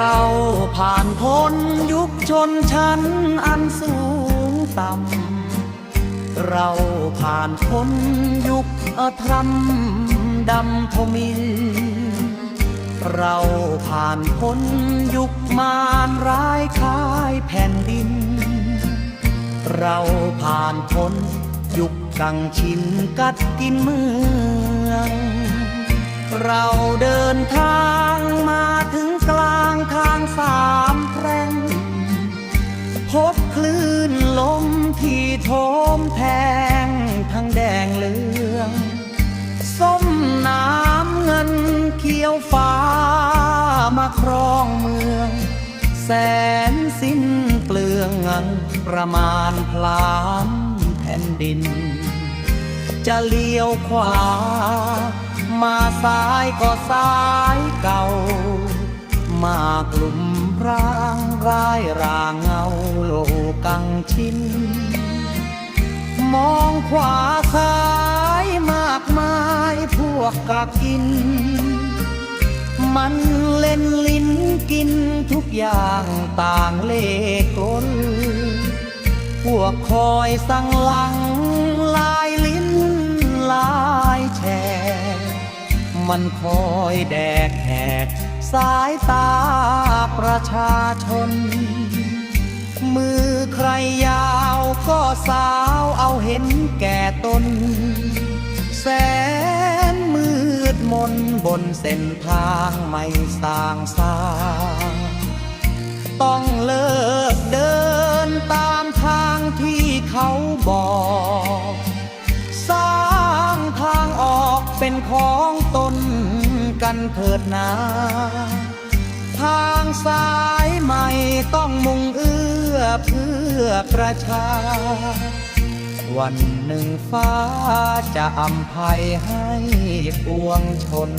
ราผ่านพ้นยุคชนชั้นอันสูงต่ำ เราผ่านพ้นยุคอธรรมดำทมินเราผ่านพ้นยุคมารร้ายคายแผ่นดิน เราผ่านพ้นยุคกังชินกัดกินเมือง เราเดินทางมา ลื่นลมที่โถมแทงทั้งแดงเหลือง ส้มน้ำเงินเขียวฟ้ามาครองเมือง แสนสิ้นเปลืองเงินประมาณพลานแผ่นดิน จะเลี้ยวขวา มาซ้ายก็ซ้ายเก่า มากลุ่มพรางร้ายรางเงาโลกังชินมองขวาซ้ายมากมายพวกกากิน มันเล่นลิ้นกินทุกอย่างต่างเลกลนพวกคอยสั่งลัง มันคอยแดกแหกสายตาประชาชน มือใครยาวก็สาวเอาเห็นแก่ตน แสนมืดมนบนเส้นทางไม่สางสางต้องเลิก เป็นของตนกันเถิดนาทางสายใหม่ต้องมุ่งเอื้อเพื่อประชา วันหนึ่งฟ้าจะอำภัยให้ปวงชน